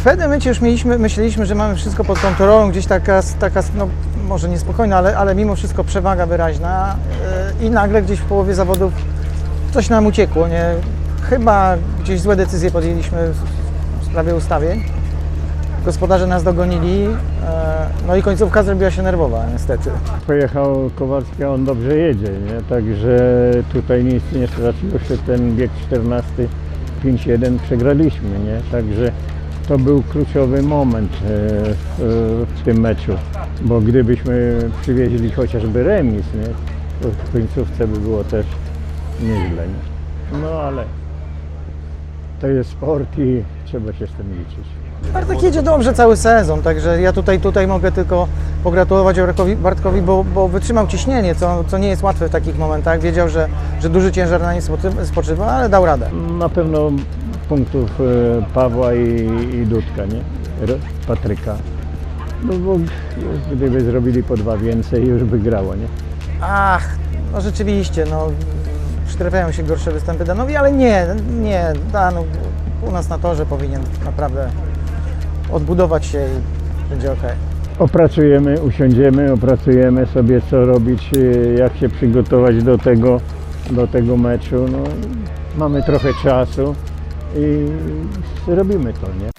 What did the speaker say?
W pewnym momencie już mieliśmy, myśleliśmy, że mamy wszystko pod kontrolą, gdzieś taka, taka no, może niespokojna, ale, ale mimo wszystko przewaga wyraźna yy, i nagle gdzieś w połowie zawodów coś nam uciekło, nie? Chyba gdzieś złe decyzje podjęliśmy w- sprawie ustawień. Gospodarze nas dogonili, yy, no i końcówka zrobiła się nerwowa niestety. Pojechał Kowalski, a on dobrze jedzie, nie? Także tutaj nic nie straciło się ten bieg 14, 5-1 przegraliśmy, nie? Także to był kluczowy moment e, w, w tym meczu, bo gdybyśmy przywieźli chociażby remis, nie? To w końcówce by było też nieźle, nie? No ale to jest sport i trzeba się z tym liczyć. Bartek jedzie dobrze cały sezon, także ja tutaj, tutaj mogę tylko pogratulować Bartkowi, bo, bo wytrzymał ciśnienie, co, co nie jest łatwe w takich momentach. Wiedział, że, że duży ciężar na nim spoczy- spoczywa, ale dał radę. Na pewno punktów e, Pawła i, i Dudka, nie? Patryka. No bo gdyby zrobili po dwa więcej, już by grało, nie? Ach, no rzeczywiście, no przytrafiają się gorsze występy Danowi, ale nie, nie, Dan u nas na torze powinien naprawdę odbudować się i będzie ok. Opracujemy, usiądziemy, opracujemy sobie co robić, e, jak się przygotować do tego, do tego meczu. No, mamy trochę czasu i robimy to, nie?